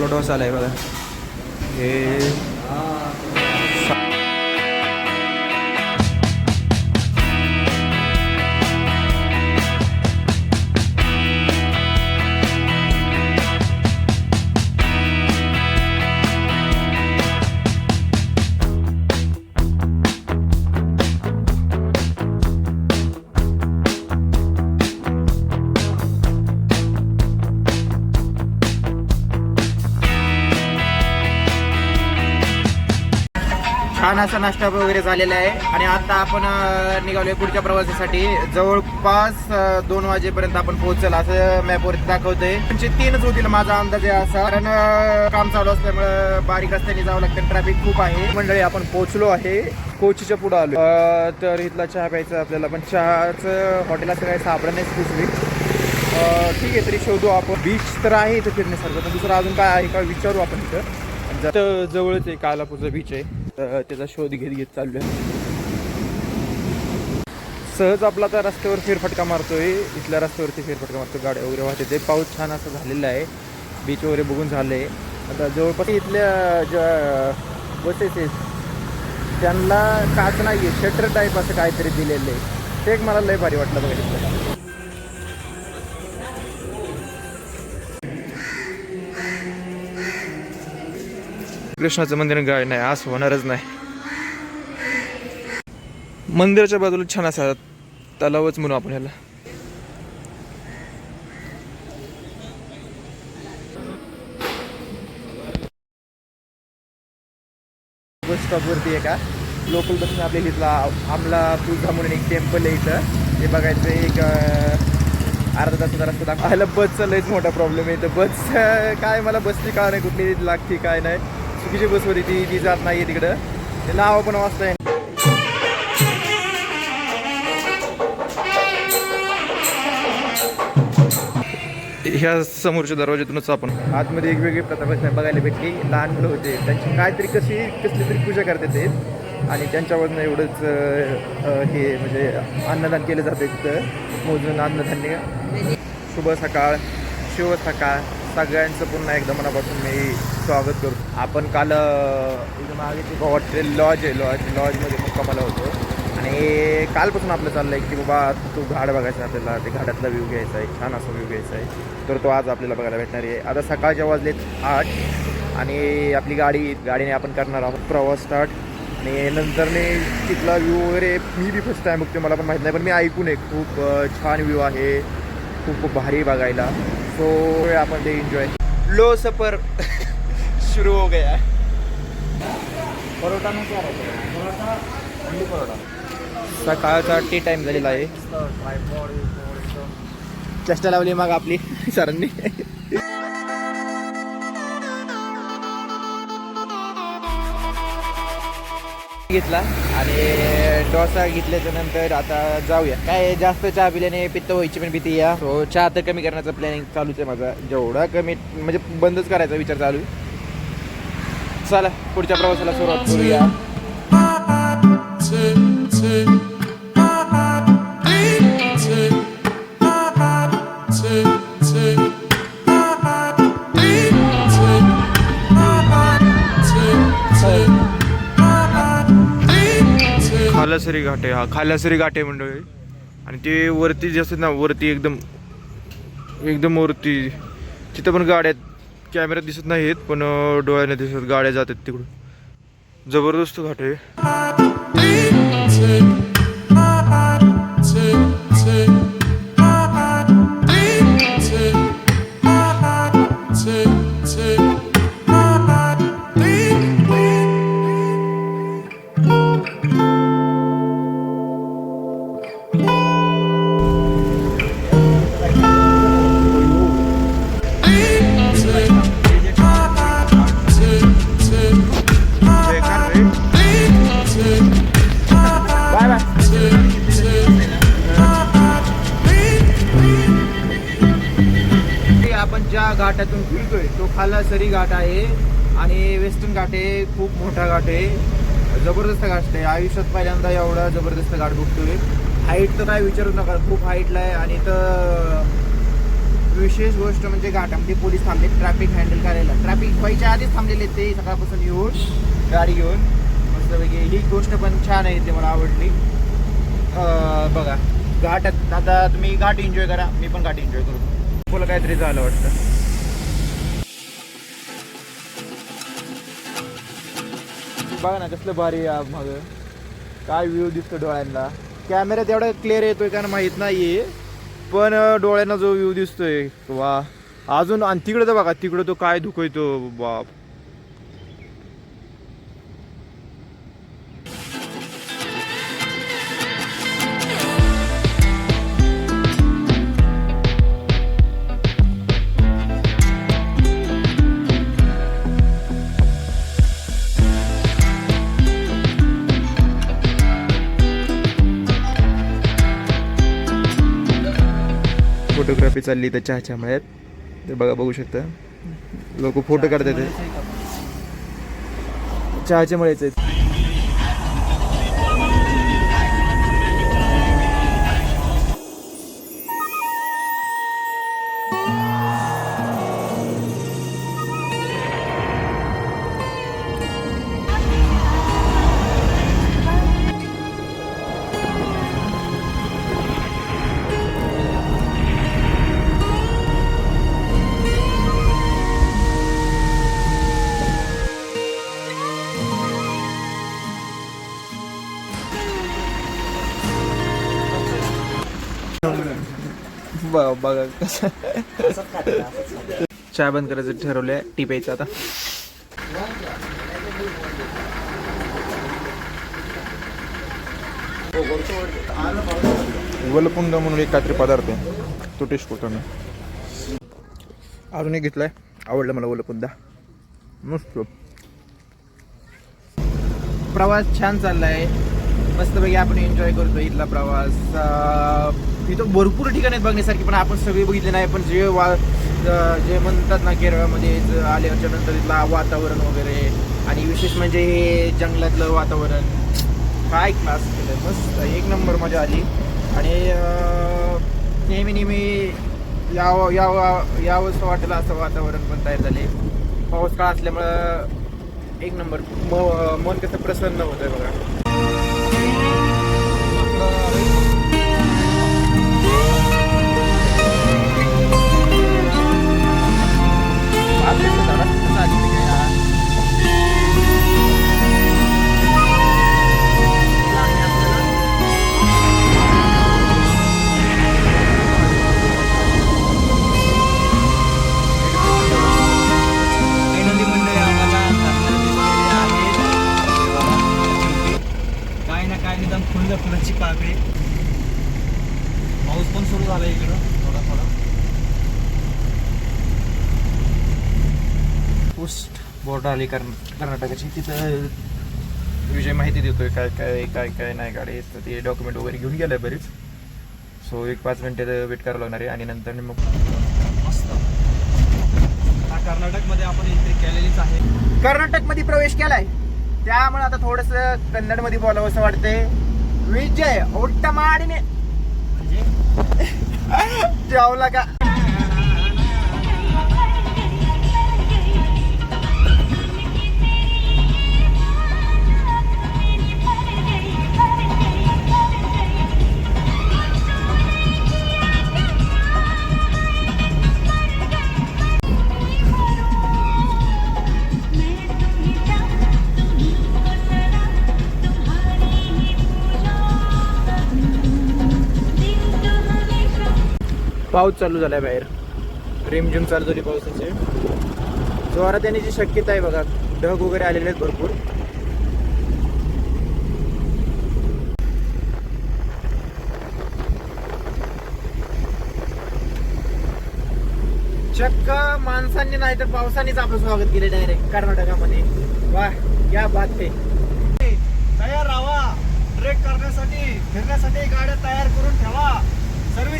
एक्सप्लोडोस आला आहे बघा. हे असा नाश्ता वगैरे झालेला आहे. आणि आता आपण निघालोय पुढच्या प्रवासासाठी. जवळपास दोन वाजेपर्यंत आपण पोहोचल असं मॅपवरती दाखवतोय. म्हणजे तीनच होतील माझा अंदाज आहे असा. कारण काम चालू असल्यामुळे बारीक रस्त्याने जावं लागतं. ट्रॅफिक खूप आहे. मंडळी आपण पोहोचलो आहे. कोचीच्या पुढे आलो तर इथला चहा प्यायचा आपल्याला. पण चहाचं हॉटेल असं काही सापडा नाही स्पेसिफिक ठीक आहे तरी शोधू आपण. बीच तर आहे इथं फिरण्यासारखं. पण दुसरं अजून काय आहे का विचारू आपण इथं. तर जवळच आहे कालापूरचा बीच आहे. तर त्याचा शोध घेत घेत चालू आहे सहज आपला आता रस्त्यावर फेरफटका मारतोय. इथल्या रस्त्यावरती फेरफटका मारतो गाड्या वगैरे वाहते. ते पाऊस छान असं झालेला आहे. बीच वगैरे बघून झालं आहे आता जवळपास इथल्या ज्या बसेस आहेत त्यांना काच नाही आहे शटर टाईप असं काहीतरी दिलेलं आहे. ते एक मला लय भारी वाटलं बघा कृष्णाचं मंदिर काय नाही असं होणारच नाही. मंदिराच्या बाजूला छान असा तलावच म्हणू आपण ह्याला. बस स्टॉपवरती आहे का लोकल बसने आपल्या इथला आमला तुळजा म्हणून एक टेम्पल आहे इथं. ते बघायचं एक अर्धा तासाचा रस्ता दाखवायला बसचा लयच मोठा प्रॉब्लेम आहे. इथं बस काय मला बसची का नाही कुठली लागते काय नाही. चुकीची बस होती ती ती जात नाही तिकडं. ते नाव पण वाचता येईल ह्या समोरच्या दरवाज्यातूनच आपण आतमध्ये वेगवेगळी प्रथा बघ- बघायला भेटली. लहान मुलं होते. त्यांची काहीतरी कशी कसली तरी पूजा करतात ते. आणि त्यांच्यावरनं एवढंच हे म्हणजे अन्नदान केलं जातं. तिथं मोजून अन्नधान्य. शुभ सकाळ शिव सकाळ. सगळ्यांचं पुन्हा एकदा मनापासून मी स्वागत करतो. आपण काल इथं मागे ते हॉटेल लॉज आहे लॉज लॉजमध्ये मुक्कामाला होतो. आणि कालपासून आपलं चाललं आहे की बाबा तो घाट बघायचा आहे आपल्याला ते घाटातला व्ह्यू घ्यायचा आहे छान असा व्ह्यू घ्यायचा आहे. तर तो आज आपल्याला बघायला भेटणार आहे. आता सकाळच्या वाजलेत आठ आणि आपली गाडी गाडीने आपण करणार आहोत प्रवास स्टार्ट आणि नंतरने तिथला व्ह्यू वगैरे मी बी फर्स्ट टाईम बघते मला पण माहीत नाही पण मी ऐकून आहे खूप छान व्ह्यू आहे. खूप भारी बघायला. सो आपण ते एन्जॉय लो सफर. सुरू हो गया. परोटा नाही परोटा अंडी परोटा. सकाळचा टी टाइम झालेला आहे. चेष्टा लावली मग आपली सरांनी. घेतला आणि डोसा घेतल्याच्या नंतर आता जाऊया काय जास्त चहा पिल्याने पित्त व्हायची पण भीती या सो चहा तर कमी करण्याचा प्लॅनिंग चालूच आहे माझा जेवढा कमी म्हणजे बंदच करायचा विचार चालू आहे. चला पुढच्या प्रवासाला सुरुवात करूया खालासरी घाट आहे हा खालासरी घाट आहे मंडळी. आणि ते वरती जे असतात ना वरती एकदम एकदम वरती तिथं पण गाड्या आहेत कॅमेऱ्यात दिसत नाहीत पण डोळ्याने दिसत गाड्या जातात तिकडून. जबरदस्त घाट आहे. बाय घाटातून. फिरतोय तो खालासरी घाट आहे आणि वेस्टर्न घाट आहे खूप मोठा घाट आहे. जबरदस्त घाट आहे. आयुष्यात पहिल्यांदा एवढा जबरदस्त घाट बघतोय. हाईट तर काय विचारू नका. खूप हाईटला आहे. आणि तर विशेष गोष्ट म्हणजे घाटामध्ये पोलीस थांबले ट्रॅफिक हँडल करायला. ट्रॅफिक व्हायच्या आधीच थांबलेले ते. सकाळपासून येऊन गाडी घेऊन. मस्तपैकी. ही गोष्ट पण छान आहे ते मला आवडली. बघा. घाटात आता तुम्ही घाट एन्जॉय करा. मी पण घाट एन्जॉय करतो तुला काहीतरी झालं वाटतं. बघा ना कसलं भारी आहे मग. काय व्ह्यू दिसतो डोळ्यांना. कॅमेऱ्यात एवढा क्लिअर येतोय का माहीत नाही पण डोळ्यांना जो व्ह्यू दिसतोय वा. अजून आणि तिकडे तर बघा तिकडे तो काय धुकयतो बाप. फोटोग्राफी चालली तर चहाच्या मळ्यात. ते बघा बघू शकता. लोक फोटो काढतात. चहाच्या मळ्याचे आहेत ब- बघा. कसं चहा बंद करायचं ठरवलंय टी प्यायचं आता. वलपुंड म्हणून एक काहीतरी पदार्थ आहे. तो टेस्ट करतो मी. अजून एक घेतलाय. आवडलं मला वलपुंदा मस्त. प्रवास छान चाललाय. मस्तपैकी आपण एन्जॉय करतो इथला प्रवास. तिथं भरपूर ठिकाणी आहेत बघण्यासारखी पण आपण सगळे बघितले नाही पण जे वा जे म्हणतात ना केरळमध्ये आल्याच्यानंतर इथला वातावरण वगैरे आणि विशेष म्हणजे हे जंगलातलं वातावरण काय क्लास केलं मस्त एक नंबर मजा आली. आणि नेहमी नेहमी यावं यावं यावंसं वाटलं असं वातावरण पण तयार झाले. पाऊस काळ असल्यामुळं एक नंबर म- मन कसं प्रसन्न होतं बघा. पाऊस पण सुरू झाला इकडं थोडा थोडा पोस्ट बोर्ड आली कर्न- कर्नाटकाची. तिथं विजय माहिती देतोय काय काय काय काय नाही गाडी तर ते डॉक्युमेंट वगैरे घेऊन गेलाय बरेच. सो एक पाच मिनिटं वेट करावं लागणार आहे. आणि नंतर मग मस्त. हा कर्नाटकमध्ये आपण एंट्री केलेलीच आहे. कर्नाटकमध्ये प्रवेश केलाय. त्यामुळे आता थोडस कन्नडमध्ये बोलावं असं वाटतंय. विजय ओट्ट माडिने म्हणजे जेवला का पाऊस चालू झालाय बाहेर. रिमझिम चालू झाली पावसाचे. जोरात येण्याची शक्यता आहे बघा. ढग वगैरे आलेले आहेत भरपूर. चक्क माणसांनी नाही तर पावसानेच आपलं स्वागत केले डायरेक्ट कर्नाटकामध्ये. वा या बात आहे तयार राहा. ट्रेक करण्यासाठी फिरण्यासाठी गाड्या तयार करून ठेवा. सर्व्हिस